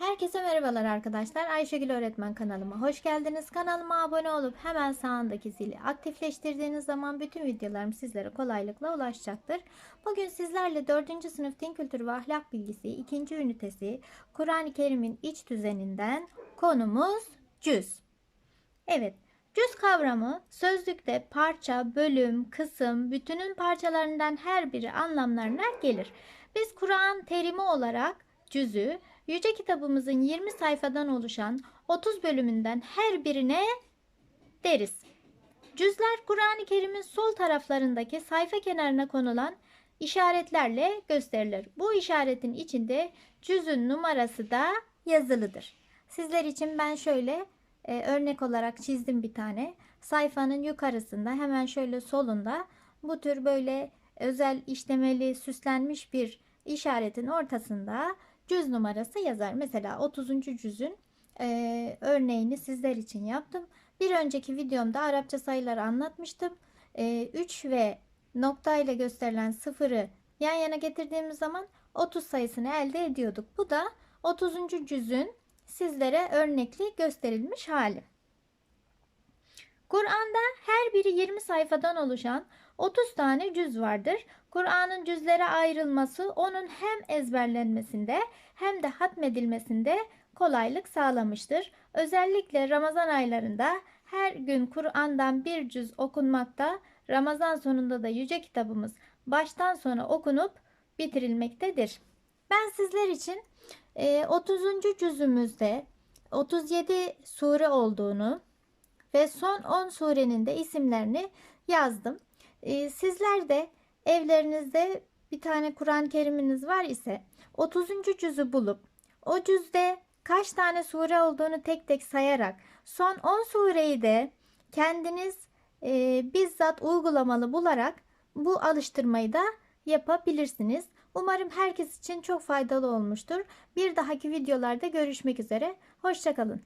Herkese merhabalar arkadaşlar. Ayşegül Öğretmen kanalıma hoş geldiniz. Kanalıma abone olup hemen sağındaki zili aktifleştirdiğiniz zaman bütün videolarım sizlere kolaylıkla ulaşacaktır. Bugün sizlerle 4. sınıf din kültürü ve ahlak bilgisi 2. ünitesi Kur'an-ı Kerim'in iç düzeninden konumuz cüz. Evet, cüz kavramı sözlükte parça, bölüm, kısım, bütünün parçalarından her biri anlamlarına gelir. Biz Kur'an terimi olarak cüzü Yüce kitabımızın 20 sayfadan oluşan 30 bölümünden her birine deriz. Cüzler Kur'an-ı Kerim'in sol taraflarındaki sayfa kenarına konulan işaretlerle gösterilir. Bu işaretin içinde cüzün numarası da yazılıdır. Sizler için ben şöyle e, örnek olarak çizdim bir tane. Sayfanın yukarısında hemen şöyle solunda bu tür böyle özel işlemeli süslenmiş bir işaretin ortasında cüz numarası yazar. Mesela 30. cüzün e, örneğini sizler için yaptım. Bir önceki videomda Arapça sayıları anlatmıştım. E, 3 ve nokta ile gösterilen sıfırı yan yana getirdiğimiz zaman 30 sayısını elde ediyorduk. Bu da 30. cüzün sizlere örnekli gösterilmiş hali. Kur'an'da her biri 20 sayfadan oluşan 30 tane cüz vardır. Kur'an'ın cüzlere ayrılması onun hem ezberlenmesinde hem de hatmedilmesinde kolaylık sağlamıştır. Özellikle Ramazan aylarında her gün Kur'an'dan bir cüz okunmakta, Ramazan sonunda da yüce kitabımız baştan sona okunup bitirilmektedir. Ben sizler için 30. cüzümüzde 37 sure olduğunu ve son 10 surenin de isimlerini yazdım. Sizler de evlerinizde bir tane Kur'an-ı Kerim'iniz var ise 30. cüzü bulup o cüzde kaç tane sure olduğunu tek tek sayarak son 10 sureyi de kendiniz e, bizzat uygulamalı bularak bu alıştırmayı da yapabilirsiniz. Umarım herkes için çok faydalı olmuştur. Bir dahaki videolarda görüşmek üzere. Hoşçakalın.